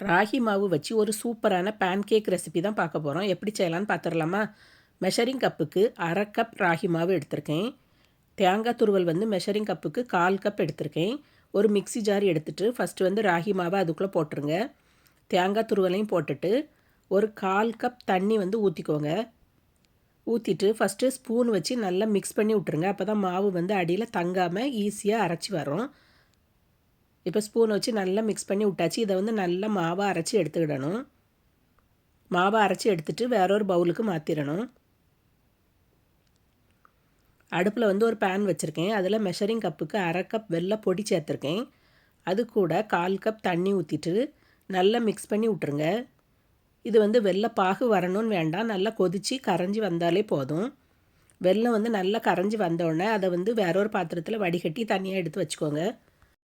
ராகி மாவு வச்சு ஒரு சூப்பரான பேன்கேக் ரெசிபி தான் பார்க்க போகிறோம் எப்படி செய்யலான்னு பார்த்துடலாமா? மெஷரிங் கப்புக்கு அரை கப் ராகி மாவு எடுத்திருக்கேன். தேங்காய் துருவல் வந்து மெஷரிங் கப்புக்கு கால் கப் எடுத்திருக்கேன். ஒரு மிக்ஸி ஜார் எடுத்துகிட்டு ஃபஸ்ட்டு வந்து ராகி மாவை அதுக்குள்ளே போட்டுருங்க. தேங்காய் துருவலையும் போட்டுட்டு ஒரு கால் கப் தண்ணி வந்து ஊற்றிக்கோங்க ஊற்றிட்டு ஃபஸ்ட்டு ஸ்பூன் வச்சு நல்லா மிக்ஸ் பண்ணி விட்ருங்க அப்போ தான் மாவு வந்து அடியில் தங்காமல் ஈஸியாக அரைச்சி வரும். இப்போ ஸ்பூன் வச்சு நல்லா மிக்ஸ் பண்ணி விட்டாச்சு. இதை வந்து நல்லா மாவை அரைச்சி எடுத்துக்கிடணும். மாவை அரைச்சி எடுத்துகிட்டு வேற ஒரு பவுலுக்கு மாற்றிடணும் அடுப்பில் வந்து ஒரு பேன் வச்சுருக்கேன். அதில் மெஷரிங் கப்புக்கு அரை கப் வெள்ளை பொடி சேர்த்துருக்கேன். அது கூட கால் கப் தண்ணி ஊற்றிட்டு நல்லா மிக்ஸ் பண்ணி விட்ருங்க இது வந்து வெள்ளை பாகு வரணும்னு வேண்டாம். நல்லா கொதித்து கரைஞ்சி வந்தாலே போதும். வெள்ளம் வந்து நல்லா கரைஞ்சி வந்தோடனே அதை வந்து வேற ஒரு பாத்திரத்தில் வடிகட்டி தனியாக எடுத்து வச்சுக்கோங்க.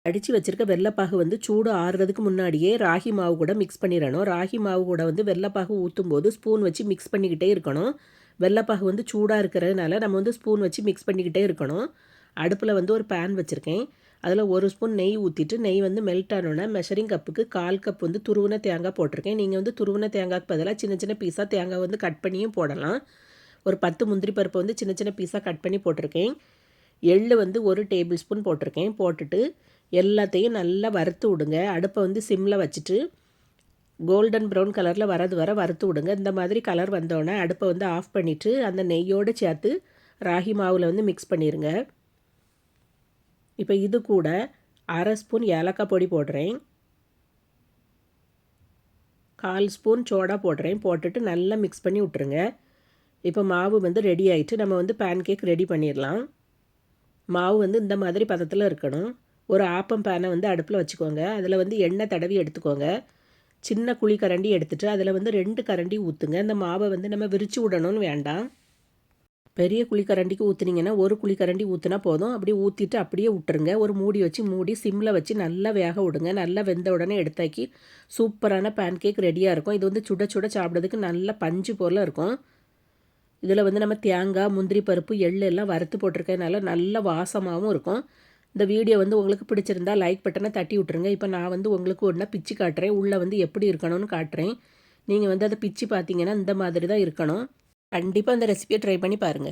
அடித்து வச்சுருக்க வெள்ளைப்பாகு வந்து சூடு ஆறுறதுக்கு முன்னாடியே ராகி மாவு கூட மிக்ஸ் பண்ணிடணும். ராகி மாவு கூட வந்து வெள்ளைப்பாகு ஊற்றும் போது ஸ்பூன் வச்சு மிக்ஸ் பண்ணிக்கிட்டே இருக்கணும். வெள்ளைப்பாகு வந்து சூடாக இருக்கிறதுனால நம்ம வந்து ஸ்பூன் வச்சு மிக்ஸ் பண்ணிக்கிட்டே இருக்கணும். அடுப்பில் வந்து ஒரு பேன் வச்சுருக்கேன். அதில் ஒரு ஸ்பூன் நெய் ஊற்றிட்டு நெய் வந்து மெல்ட் ஆனோன்னா மெஷரிங் கப்புக்கு கால் கப் வந்து துருவின தேங்காய் போட்டிருக்கேன். நீங்கள் வந்து துருவின தேங்காய்க்கு பதிலாக சின்ன சின்ன பீஸாக தேங்காய் வந்து கட் பண்ணியும் போடலாம். ஒரு பத்து முந்திரி பருப்பை வந்து சின்ன சின்ன பீஸாக கட் பண்ணி போட்டிருக்கேன். எள்ளு வந்து ஒரு டேபிள் ஸ்பூன் போட்டிருக்கேன். போட்டுட்டு எல்லாத்தையும் நல்லா வறுத்து விடுங்க. அடுப்பை வந்து சிம்மில் வச்சுட்டு கோல்டன் ப்ரௌன் கலரில் வரது வர வறுத்து விடுங்க. இந்த மாதிரி கலர் வந்தோடனே அடுப்பை வந்து ஆஃப் பண்ணிவிட்டு அந்த நெய்யோடு சேர்த்து ராகி மாவில் வந்து மிக்ஸ் பண்ணிடுங்க இப்போ இது கூட அரை ஸ்பூன் ஏலக்காய் பொடி போடுறேன். கால் ஸ்பூன் சோடா போடுறேன். போட்டுட்டு நல்லா மிக்ஸ் பண்ணி விட்ருங்க இப்போ மாவு வந்து ரெடி ஆகிட்டு நம்ம வந்து பேன் கேக் ரெடி பண்ணிடலாம். மாவு வந்து இந்த மாதிரி பதத்தில் இருக்கணும். ஒரு ஆப்பம் பேனை வந்து அடுப்பில் வச்சுக்கோங்க. அதில் வந்து எண்ணெய் தடவி எடுத்துக்கோங்க. சின்ன குழி கரண்டி எடுத்துகிட்டு அதில் வந்து ரெண்டு கரண்டி ஊற்றுங்க இந்த மாவை வந்து நம்ம விரித்து விடணும்னு வேண்டாம். பெரிய குழிக்கரண்டிக்கு ஊற்றுனீங்கன்னா ஒரு குழிக்கரண்டி ஊற்றுனா போதும். அப்படியே ஊற்றிட்டு அப்படியே விட்டுருங்க. ஒரு மூடி வச்சு மூடி சிம்மில் வச்சு நல்லா வேக விடுங்க. நல்லா வெந்த உடனே எடுத்தாக்கி சூப்பரான பேன் கேக் ரெடியாக இருக்கும். இது வந்து சுட சுட சாப்பிட்றதுக்கு நல்ல பஞ்சு போல் இருக்கும். இதில் வந்து நம்ம தேங்காய் முந்திரி பருப்பு எள்ளு எல்லாம் வறுத்து போட்டிருக்கனால நல்ல வாசமாகவும் இருக்கும். இந்த வீடியோ வந்து உங்களுக்கு பிடிச்சிருந்தா லைக் பட்டனை தட்டி விட்ருங்க இப்போ நான் வந்து உங்களுக்கு ஒன்றா பிச்சு காட்டுறேன். உள்ளே வந்து எப்படி இருக்கணும்னு காட்டுறேன். நீங்கள் வந்து அதை பிச்சு பார்த்தீங்கன்னா இந்த மாதிரி தான் இருக்கணும். கண்டிப்பாக அந்த ரெசிபியை ட்ரை பண்ணி பாருங்கள்